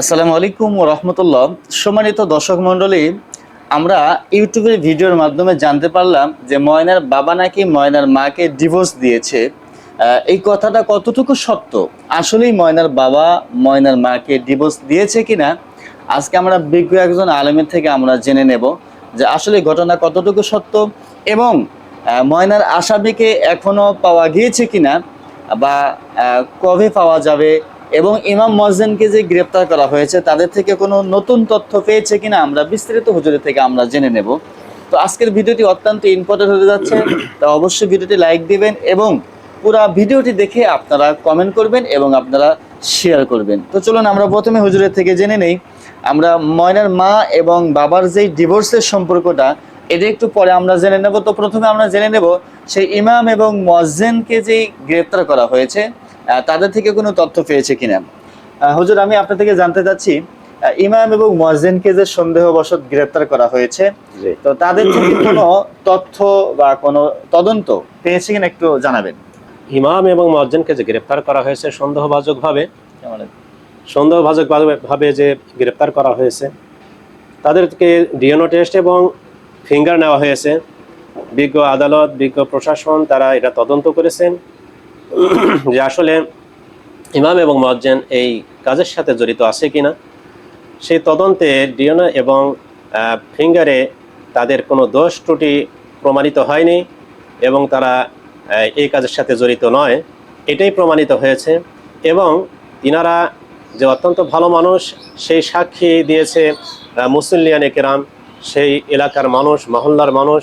আসসালামু আলাইকুম রহমতুল্লাহ। সম্মানিত দর্শক মণ্ডলী, আমরা ইউটিউবের ভিডিওর মাধ্যমে জানতে পারলাম যে ময়নার বাবা নাকি ময়নার মাকে ডিভোর্স দিয়েছে। এই কথাটা কতটুকু সত্য? আসলেই ময়নার বাবা ময়নার মাকে ডিভোর্স দিয়েছে কিনা? আজকে আমরা বিজ্ঞ একজন আলেমের থেকে আমরা জেনে নেব যে আসলে ঘটনা কতটুকু সত্য এবং ময়নার আসামিকে এখনও পাওয়া গিয়েছে কিনা বা কবে পাওয়া যাবে এবং ইমাম মজেনকে যে গ্রেপ্তার করা হয়েছে, তাদের থেকে কোনো নতুন তথ্য পেয়েছে কিনা আমরা বিস্তারিত হুজুরের থেকে আমরা জেনে নেব। তো আজকের ভিডিওটি অত্যন্ত ইম্পর্টেন্ট হতে যাচ্ছে, তা অবশ্যই ভিডিওটি লাইক দিবেন এবং পুরা ভিডিওটি দেখে আপনারা কমেন্ট করবেন এবং আপনারা শেয়ার করবেন। তো চলুন আমরা প্রথমে হুজুরের থেকে জেনে নেই। আমরা ময়নার মা এবং বাবার যেই ডিভোর্সের সম্পর্কটা, এটা একটু পরে আমরা জেনে নেব। তো প্রথমে আমরা জেনে নেব, সেই ইমাম এবং মজ্জেনকে যেই গ্রেপ্তার করা হয়েছে তাদের থেকে কোনো তথ্য পেয়েছে কিনা? হুজুর আমি আপনার থেকে জানতে চাচ্ছি ইমাম এবং মজ্জেনকে যে সন্দেহবশত গ্রেপ্তার করা হয়েছে তো তাদের থেকে কোনো তথ্য বা কোনো তদন্ত পেয়েছে কিনা একটু জানাবেন। ইমাম এবং মজ্জেনকে যে গ্রেপ্তার করা হয়েছে সন্দেহভাজক ভাবে সন্দেহভাজক ভাবে- ভাবে যে গ্রেপ্তার করা হয়েছে তাদেরকে ডিএনও টেস্ট এবং ফিঙ্গার নেওয়া হয়েছে। বিজ্ঞ আদালত বিজ্ঞ প্রশাসন তারা এটা তদন্ত করেছেন। যে আসলে ইমাম এবং মজ্জেন এই কাজের সাথে জড়িত আছে কিনা, সেই তদন্তে ডিএনএ এবং ফিঙ্গারে তাদের কোনো দোষ ত্রুটি প্রমাণিত হয়নি এবং তারা এই কাজের সাথে জড়িত নয়। এটাই প্রমাণিত হয়েছে এবং তিনারা যে অত্যন্ত ভালো মানুষ, সেই সাক্ষী দিয়েছে মুসল্লিয়ান কেরাম, সেই এলাকার মানুষ, মহল্লার মানুষ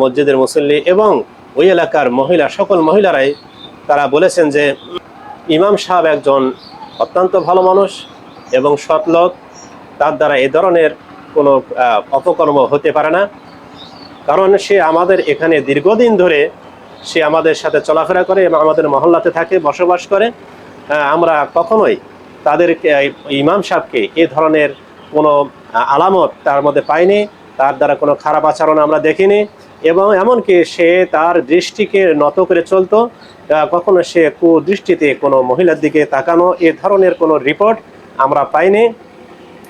মসজিদের মুসল্লি এবং ওই এলাকার মহিলা, সকল মহিলারাই তারা বলেছেন যে, ইমাম সাহেব একজন অত্যন্ত ভালো মানুষ এবং সৎ লোক। তার দ্বারা এ ধরনের কোনো অপকর্ম হতে পারে না। কারণ সে আমাদের এখানে দীর্ঘদিন ধরে সে আমাদের সাথে চলাফেরা করে এবং আমাদের মহল্লাতে থাকে, বসবাস করে। আমরা কখনোই তাদেরকে এই ইমাম সাহেবকে এ ধরনের কোনো আলামত তার মধ্যে পাইনি। তার দ্বারা কোনো খারাপ আচরণ আমরা দেখিনি। এবং এমনকি সে তার দৃষ্টিকে নত করে চলতো কখনো সে কুদৃষ্টিতে কোনো মহিলার দিকে তাকানো, এ ধরনের কোনো রিপোর্ট আমরা পাইনি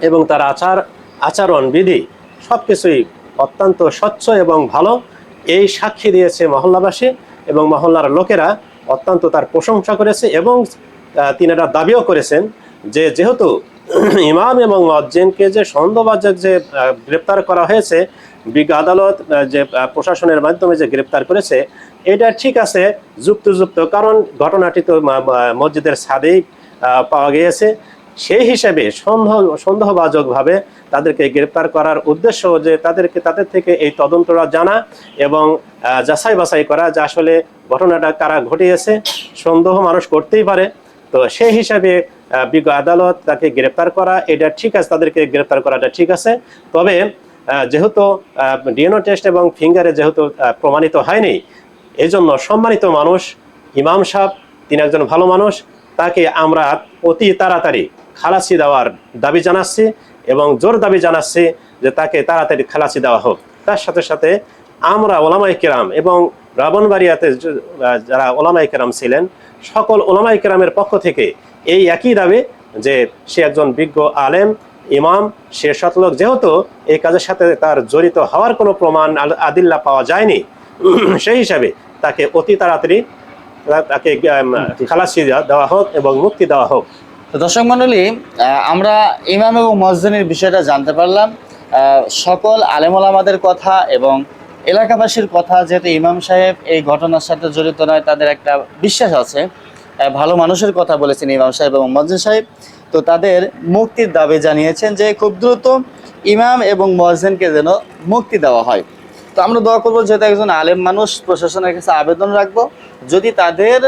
এবং তার আচার, আচরণ বিধি সব কিছুই অত্যন্ত স্বচ্ছ এবং ভালো। এই সাক্ষী দিয়েছে মহল্লাবাসী এবং মহল্লার লোকেরা অত্যন্ত তার প্রশংসা করেছে এবং তিনারা দাবিও করেছেন যে যেহেতু ইমাম এবং মজ্জেনকে যে সন্দেহবাজক যে গ্রেপ্তার করা হয়েছে বিজ্ঞ আদালত যে প্রশাসনের মাধ্যমে যে গ্রেপ্তার করেছে, এটা ঠিক আছে, যুক্তিযুক্ত, কারণ ঘটনাটি তো মসজিদের ছাদেই পাওয়া গিয়েছে। সেই হিসেবে সন্দেহ সন্দেহবাজকভাবে তাদেরকে গ্রেপ্তার করার উদ্দেশ্য যে তাদেরকে, তাদের থেকে এই তদন্তটা জানা এবং যাচাই বাছাই করা যে আসলে ঘটনাটা কারা ঘটিয়েছে। সন্দেহ মানুষ করতেই পারে। তো সেই হিসাবে বিজ্ঞ আদালত তাকে গ্রেপ্তার করা, এটা ঠিক আছে, তাদেরকে গ্রেপ্তার করাটা ঠিক আছে। তবে যেহেতু ডিএনও টেস্ট এবং ফিঙ্গারে যেহেতু প্রমাণিত হয়নি এই জন্য সম্মানিত মানুষ, ইমাম সাহেব, তিনি একজন ভালো মানুষ, তাকে আমরা অতি তাড়াতাড়ি খালাসি দেওয়ার দাবি জানাচ্ছি এবং জোর দাবি জানাচ্ছি যে তাকে তাড়াতাড়ি খালাসি দেওয়া হোক। তার সাথে সাথে আমরা ওলামাই কেরাম এবং রাবণবাড়িয়াতে যারা ওলামাই কেরাম ছিলেন সকল ওলামাই কেরামের পক্ষ থেকে এই একই দাবি যে সে একজন বিজ্ঞ আলেম ইমাম সে সতলোক যেহেতু এই কাজের সাথে তার জড়িত হওয়ার কোনো প্রমাণ আদিল্লা পাওয়া যায়নি সেই হিসাবে তাকে অতি তাড়াতাড়ি তাকে খালাসি দেওয়া- হোক এবং মুক্তি দেওয়া হোক। দর্শক মণ্ডলী আমরা ইমাম এবং মসজিদের বিষয়টা জানতে পারলাম। সকল আলেমলামাদের কথা এবং এলাকাবাসীর কথা যেহেতু ইমাম সাহেব এই ঘটনার সাথে জড়িত নয় তাদের একটা বিশ্বাস আছে। ভালো মানুষের কথা বলেছেন ইমাম সাহেব এবং মসজিদ সাহেব। তো তাদের মুক্তির দাবি জানিয়েছেন যে খুব দ্রুত ইমাম এবং মসজিদকে যেন মুক্তি দেওয়া হয়। তো আমরা দোয়া করব যেহেতু একজন আলেম মানুষ প্রশাসনের কাছে আবেদন রাখব। যদি তাদের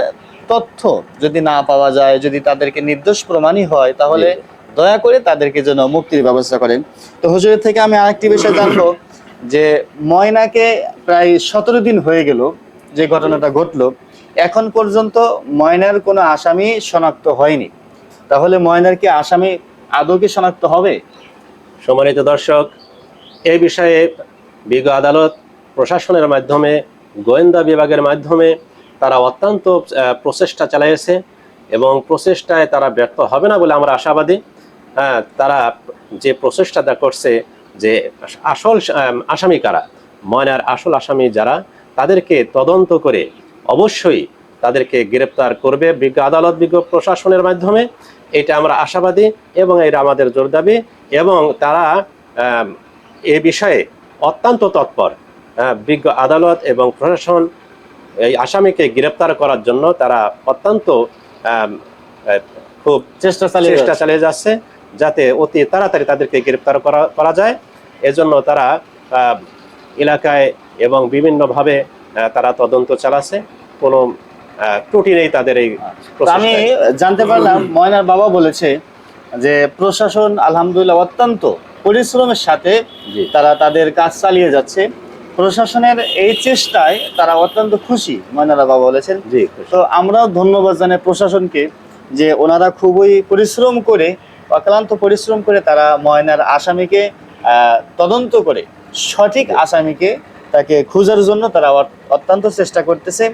তথ্য যদি না পাওয়া যায় যদি তাদেরকে নির্দোষ প্রমাণই হয় তাহলে দয়া করে তাদেরকে যেন মুক্তির ব্যবস্থা করেন। তো হুজুরের থেকে আমি আরেকটি বিষয় জানব। যে ময়নাকে প্রায় সতেরো দিন হয়ে গেল যে ঘটনাটা ঘটলো এখন পর্যন্ত ময়নার কোনো আসামি শনাক্ত হয়নি। তাহলে ময়নার কি আসামি আদৌ কি শনাক্ত হবে? সম্মানিত দর্শক এই বিষয়ে বিজ্ঞ আদালত প্রশাসনের মাধ্যমে গোয়েন্দা বিভাগের মাধ্যমে তারা অত্যন্ত প্রচেষ্টা চালিয়েছে এবং প্রচেষ্টায় তারা ব্যর্থ হবে না বলে আমরা আশাবাদী। হ্যাঁ, তারা যে প্রচেষ্টাটা করছে যে আসল আসামি কারা? ময়নার আসল আসামি যারা তাদেরকে তদন্ত করে অবশ্যই তাদেরকে গ্রেপ্তার করবে বিজ্ঞ আদালত বিজ্ঞ প্রশাসনের মাধ্যমে। এটা আমরা আশাবাদী এবং এটা আমাদের জোর দাবি এবং তারা এ বিষয়ে অত্যন্ত তৎপর। বিজ্ঞ আদালত এবং প্রশাসন এই আসামিকে গ্রেপ্তার করার জন্য তারা অত্যন্ত খুব চেষ্টা চালিয়ে চেষ্টা চালিয়ে যাচ্ছে। যাতে অতি তাড়াতাড়ি তাদেরকে গ্রেপ্তার করা করা যায়। এজন্য তারা এলাকায় এবং বিভিন্নভাবে তারা তদন্ত চালাচ্ছে। কোনো ত্রুটি নেই তাদের এই তো আমি জানতে পারলাম ময়নার বাবা বলেছে যে প্রশাসন আলহামদুলিল্লাহ অত্যন্ত পরিশ্রমের সাথে তারা তাদের কাজ চালিয়ে যাচ্ছে। প্রশাসনের এই চেষ্টায় তারা অত্যন্ত খুশি ময়নারা বাবা বলেছেন। জি তো আমরাও ধন্যবাদ জানাই প্রশাসনকে যে ওনারা খুবই পরিশ্রম করে অক্লান্ত পরিশ্রম করে তারা ময়নার আসামিকে তদন্ত করে সঠিক আসামিকে তাকে খোঁজার জন্য তারা অত্যন্ত চেষ্টা করতেছে।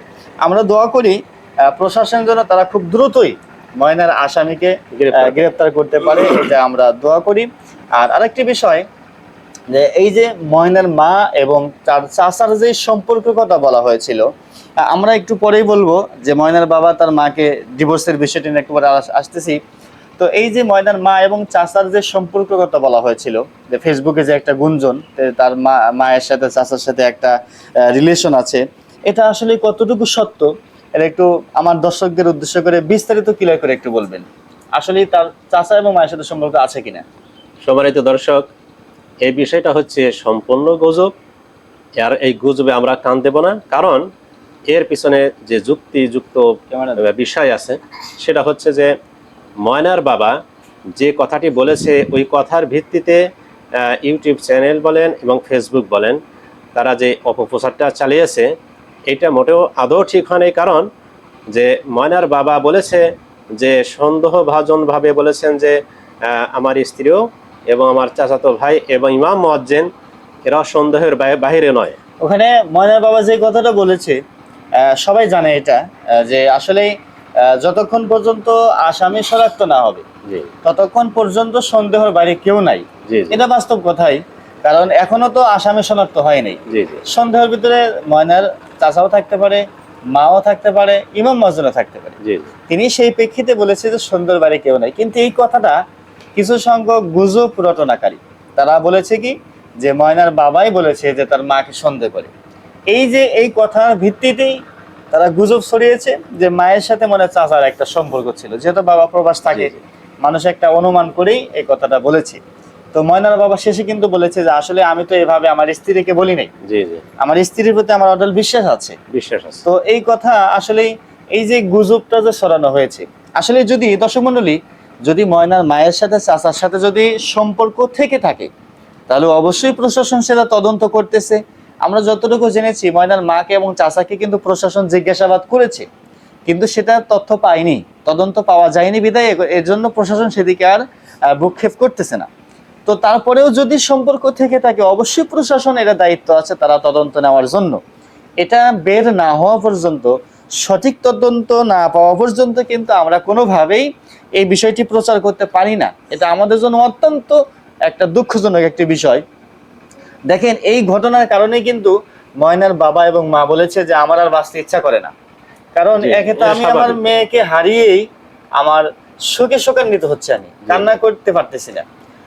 আমরা দোয়া করি প্রশাসনের জন্য তারা খুব দ্রুতই ময়নার আসামিকে গ্রেপ্তার করতে পারে এটা আমরা দোয়া করি। আর আরেকটি বিষয় যে এই যে ময়নার মা এবং তার চাচার যে সম্পর্কের কথা বলা হয়েছিল আমরা একটু পরেই বলব যে ময়নার বাবা তার মাকে ডিভোর্সের বিষয়টি নিয়ে একটু পরে আসতেছি। তো এই যে ময়নার মা এবং চাচার যে সম্পর্ক কথা বলা হয়েছিল যে ফেসবুকে যে একটা গুঞ্জন তার মা মায়ের সাথে চাচার সাথে একটা রিলেশন আছে এটা আসলে কতটুকু সত্য? এটা একটু আমার দর্শকদের উদ্দেশ্য করে বিস্তারিত ক্লিয়ার করে একটু বলবেন। আসলে তার চাচা এবং মায়ের সাথে সম্পর্ক আছে কিনা? সম্মানিত দর্শক এই বিষয়টা হচ্ছে সম্পূর্ণ গুজব আর এই গুজবে আমরা কান দেব না কারণ এর পিছনে যে যুক্তিযুক্ত বিষয় আছে সেটা হচ্ছে যে ময়নার বাবা যে কথাটি বলেছে, ওই কথার ভিত্তিতে ইউটিউব চ্যানেল বলেন এবং ফেসবুক বলেন, তারা যে অপপ্রচারটা চালিয়েছে, এটা মোটেও আদৌ ঠিক হয়নি। কারণ যে ময়নার বাবা বলেছে যে, সন্দেহভাজনভাবে বলেছেন যে আমার স্ত্রীও এবং আমার চাচাতো ভাই এবং ইমাম মজ্জেন এরা সন্দেহের বাহিরে নয়। ওখানে ময়নার বাবা যে কথাটা বলেছে সবাই জানে এটা যে আসলে যতক্ষণ পর্যন্ত আসামি শনাক্ত না হবে ততক্ষণ পর্যন্ত সন্দেহের বাইরে কেউ নাই। এটা বাস্তব কথাই কারণ এখনও তো আসামি শনাক্ত হয়নি সন্দেহের ভিতরে ময়নার চাচাও থাকতে পারে মাও থাকতে পারে ইমাম মজনও থাকতে পারে। তিনি সেই প্রেক্ষিতে বলেছে যে সুন্দর বাইরে কেউ নাই। কিন্তু এই কথাটা কিছু সংখ্যক গুজব রটনাকারী তারা বলেছে কি যে ময়নার বাবাই বলেছে যে তার মাকে সন্দেহ করে। এই যে এই কথার ভিত্তিতেই তারা গুজব ছড়িয়েছে যে মায়ের সাথে মনে হয় চাচার একটা সম্পর্ক ছিল। যেহেতু বাবা প্রবাস থাকে। মানুষ একটা অনুমান করেই এই কথাটা বলেছে। তো ময়নার বাবা শেষে কিন্তু বলেছে যে আসলে আমি তো এভাবে আমার স্ত্রীকে বলি নাই। আমার স্ত্রীর প্রতি আমার অটল বিশ্বাস আছে। বিশ্বাস আছে। তো এই কথা আসলে এই যে গুজবটা যে ছড়ানো হয়েছে আসলে যদি দর্শক মন্ডলী যদি ময়নার মায়ের সাথে চাচার সাথে যদি সম্পর্ক থেকে থাকে তাহলে অবশ্যই প্রশাসন সেটা তদন্ত করতেছে। আমরা যতটুকু জেনেছি ময়নার মাকে এবং চাচাকে কিন্তু প্রশাসন জিজ্ঞাসাবাদ করেছে। কিন্তু সেটা তথ্য পায়নি তদন্ত পাওয়া যায়নি বিদায় এর জন্য প্রশাসন সেদিকে আর আহ, ভ্রুক্ষেপ করতেছে না। তো তারপরেও যদি সম্পর্ক থেকে থাকে অবশ্যই প্রশাসন এটা দায়িত্ব আছে তারা তদন্ত নেওয়ার জন্য। এটা বের না হওয়া পর্যন্ত সঠিক তদন্ত না পাওয়া পর্যন্ত কিন্তু আমরা কোনোভাবেই এই বিষয়টি প্রচার করতে পারি না। এটা আমাদের জন্য অত্যন্ত একটা দুঃখজনক একটি বিষয়। দেখেন এই ঘটনার কারণে কিন্তু ময়নার বাবা এবং মা বলেছে যে আমার আর বাঁচতে ইচ্ছা করে না। কারণ একে তো আমি আমার মেয়েকে হারিয়েই আমার শোকে শোকান্বিত হচ্ছে আমি। কান্না করতে পারতেছি না।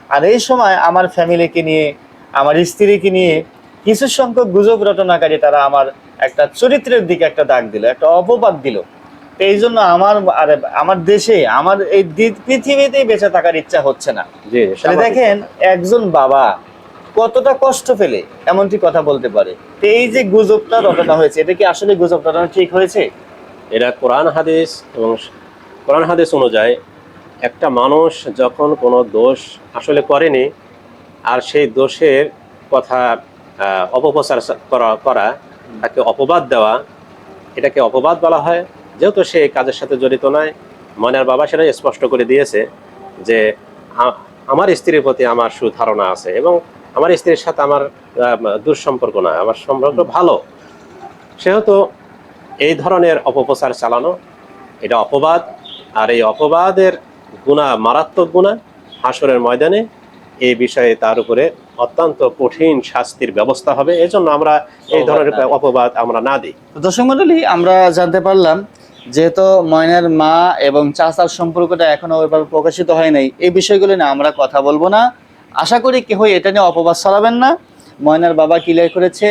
আর এই সময় আমার ফ্যামিলিকে নিয়ে আমার স্ত্রীকে নিয়ে কিছু সংখ্যক গুজব রটনাকারী তারা আমার একটা চরিত্রের দিকে একটা দাগ দিল একটা অপবাদ দিল। তো এই জন্য আমার আরে আমার দেশে আমার এই পৃথিবীতেই বেঁচে থাকার ইচ্ছা হচ্ছে না। দেখেন একজন বাবা কতটা কষ্ট ফেলে এমনটি কথা বলতে পারে? এই যে গুজবটা রটনা হয়েছে, এটা কি আসলে গুজব ঠিক হয়েছে? এটা কোরআন হাদিস এবং কোরআন হাদিস অনুযায়ী একটা মানুষ যখন কোনো দোষ আসলে করেনি, আর সেই দোষের কথা অপপ্রচার করা করা, তাকে অপবাদ দেওয়া, এটাকে অপবাদ বলা হয়। যেহেতু সে কাজের সাথে জড়িত নয় মনের বাবা সেটাই স্পষ্ট করে দিয়েছে যে আমার স্ত্রীর প্রতি আমার সুধারণা আছে এবং আমার স্ত্রীর সাথে আমার দুঃসম্পর্ক নয় আমার সম্পর্ক ভালো। সেহেতু এই ধরনের অপপ্রচার চালানো এটা অপবাদ আর এই অপবাদের গুণা মারাত্মক গুণা হাসরের ময়দানে এই বিষয়ে তার উপরে অত্যন্ত কঠিন শাস্তির ব্যবস্থা হবে। এজন্য আমরা এই ধরনের অপবাদ আমরা না দিই। দর্শক মন্ডলী আমরা জানতে পারলাম যেহেতু ময়নার মা এবং চাচার সম্পর্কটা এখনও ওইভাবে প্রকাশিত হয় নাই এই বিষয়গুলো নিয়ে আমরা কথা বলব না। আশা করি কেউ এটা নিয়ে অপবাদ ছড়াবেন না। ময়নার বাবা ক্লিয়ার করেছে।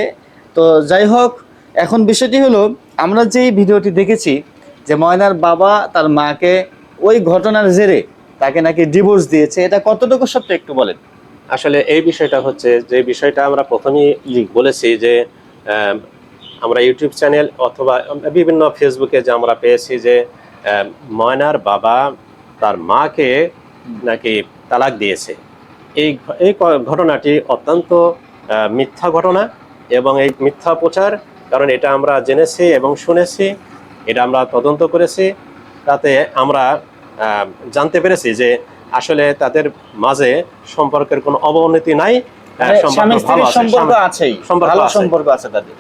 তো যাই হোক এখন বিষয়টি হলো আমরা যেই ভিডিওটি দেখেছি যে ময়নার বাবা তার মাকে ওই ঘটনার জেরে তাকে নাকি ডিভোর্স দিয়েছে এটা কতটুকু সত্য একটু বলেন? আসলে এই বিষয়টা হচ্ছে যে বিষয়টা আমরা প্রথমেই বলেছি যে আমরা ইউটিউব চ্যানেল অথবা বিভিন্ন ফেসবুকে যে আমরা পেয়েছি যে ময়নার বাবা তার মাকে নাকি তালাক দিয়েছে। এই এই ঘটনাটি অত্যন্ত মিথ্যা ঘটনা এবং এই মিথ্যা প্রচার কারণ এটা আমরা জেনেছি এবং শুনেছি এটা আমরা তদন্ত করেছি তাতে আমরা আহ, জানতে পেরেছি যে আসলে তাদের মাঝে সম্পর্কের কোনো অবনতি নাই মানে সম্পর্ক আছেই আছে। সম্পর্ক আছে তাদের